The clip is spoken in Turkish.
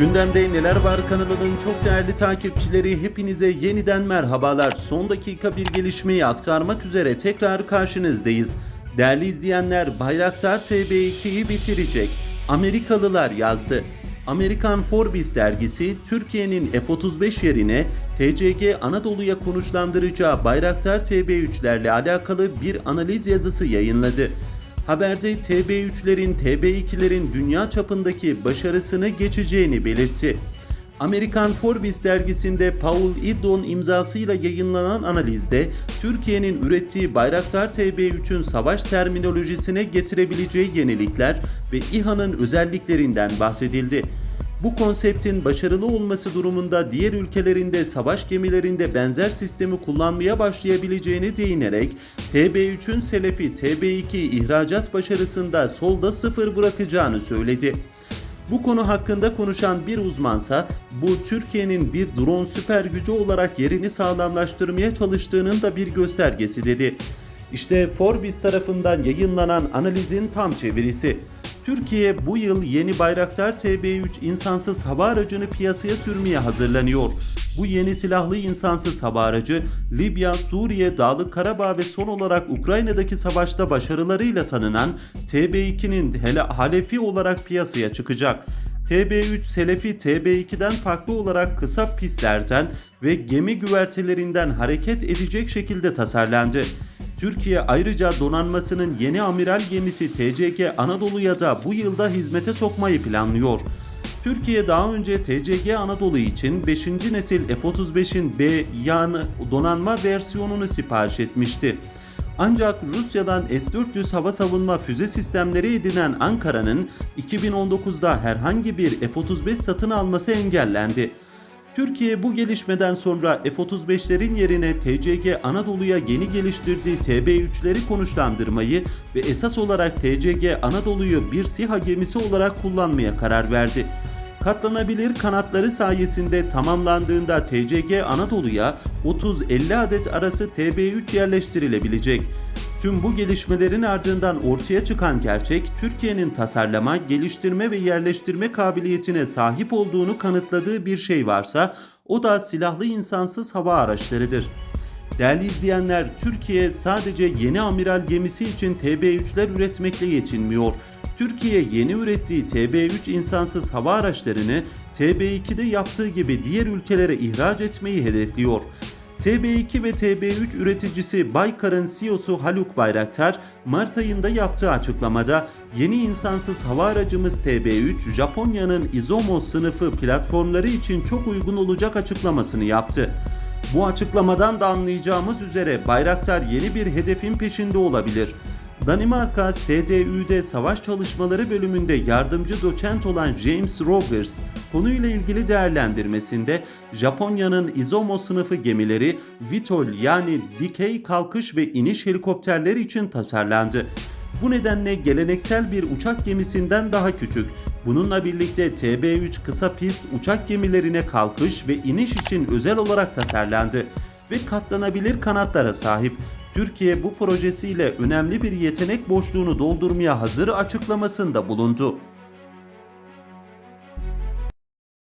Gündemde Neler Var kanalının çok değerli takipçileri hepinize yeniden merhabalar. Son dakika bir gelişmeyi aktarmak üzere tekrar karşınızdayız. Değerli izleyenler Bayraktar TB2'yi bitirecek. Amerikalılar yazdı. Amerikan Forbes dergisi Türkiye'nin F-35 yerine TCG Anadolu'ya konuşlandıracağı Bayraktar TB3'lerle alakalı bir analiz yazısı yayınladı. Haberde TB3'lerin TB2'lerin dünya çapındaki başarısını geçeceğini belirtti. Amerikan Forbes dergisinde Paul Iddon imzasıyla yayınlanan analizde Türkiye'nin ürettiği Bayraktar TB3'ün savaş terminolojisine getirebileceği yenilikler ve İHA'nın özelliklerinden bahsedildi. Bu konseptin başarılı olması durumunda diğer ülkelerinde savaş gemilerinde benzer sistemi kullanmaya başlayabileceğini değinerek TB3'ün Selefi TB2 ihracat başarısında solda sıfır bırakacağını söyledi. Bu konu hakkında konuşan bir uzmansa bu Türkiye'nin bir drone süper gücü olarak yerini sağlamlaştırmaya çalıştığının da bir göstergesi dedi. İşte Forbes tarafından yayınlanan analizin tam çevirisi. Türkiye bu yıl yeni Bayraktar TB3 insansız hava aracını piyasaya sürmeye hazırlanıyor. Bu yeni silahlı insansız hava aracı Libya, Suriye, Dağlık Karabağ ve son olarak Ukrayna'daki savaşta başarılarıyla tanınan TB2'nin hele halefi olarak piyasaya çıkacak. TB3 Selefi TB2'den farklı olarak kısa pistlerden ve gemi güvertelerinden hareket edecek şekilde tasarlandı. Türkiye ayrıca donanmasının yeni amiral gemisi TCG Anadolu'ya da bu yılda hizmete sokmayı planlıyor. Türkiye daha önce TCG Anadolu için 5. nesil F-35'in B yani donanma versiyonunu sipariş etmişti. Ancak Rusya'dan S-400 hava savunma füze sistemleri edinen Ankara'nın 2019'da herhangi bir F-35 satın alması engellendi. Türkiye bu gelişmeden sonra F-35'lerin yerine TCG Anadolu'ya yeni geliştirdiği TB3'leri konuşlandırmayı ve esas olarak TCG Anadolu'yu bir SİHA gemisi olarak kullanmaya karar verdi. Katlanabilir kanatları sayesinde tamamlandığında TCG Anadolu'ya 30-50 adet arası TB3 yerleştirilebilecek. Tüm bu gelişmelerin ardından ortaya çıkan gerçek, Türkiye'nin tasarlama, geliştirme ve yerleştirme kabiliyetine sahip olduğunu kanıtladığı bir şey varsa o da silahlı insansız hava araçlarıdır. Değerli izleyenler, Türkiye sadece yeni amiral gemisi için TB3'ler üretmekle yetinmiyor. Türkiye yeni ürettiği TB3 insansız hava araçlarını TB2'de yaptığı gibi diğer ülkelere ihraç etmeyi hedefliyor. TB2 ve TB3 üreticisi Baykar'ın CEO'su Haluk Bayraktar, Mart ayında yaptığı açıklamada yeni insansız hava aracımız TB3, Japonya'nın Izomo sınıfı platformları için çok uygun olacak açıklamasını yaptı. Bu açıklamadan da anlayacağımız üzere Bayraktar yeni bir hedefin peşinde olabilir. Danimarka SDÜ'de savaş çalışmaları bölümünde yardımcı doçent olan James Rogers konuyla ilgili değerlendirmesinde Japonya'nın Izomo sınıfı gemileri Vitol yani dikey kalkış ve iniş helikopterleri için tasarlandı. Bu nedenle geleneksel bir uçak gemisinden daha küçük. Bununla birlikte TB3 kısa pist uçak gemilerine kalkış ve iniş için özel olarak tasarlandı ve katlanabilir kanatlara sahip. Türkiye bu projesiyle önemli bir yetenek boşluğunu doldurmaya hazır açıklamasında bulundu.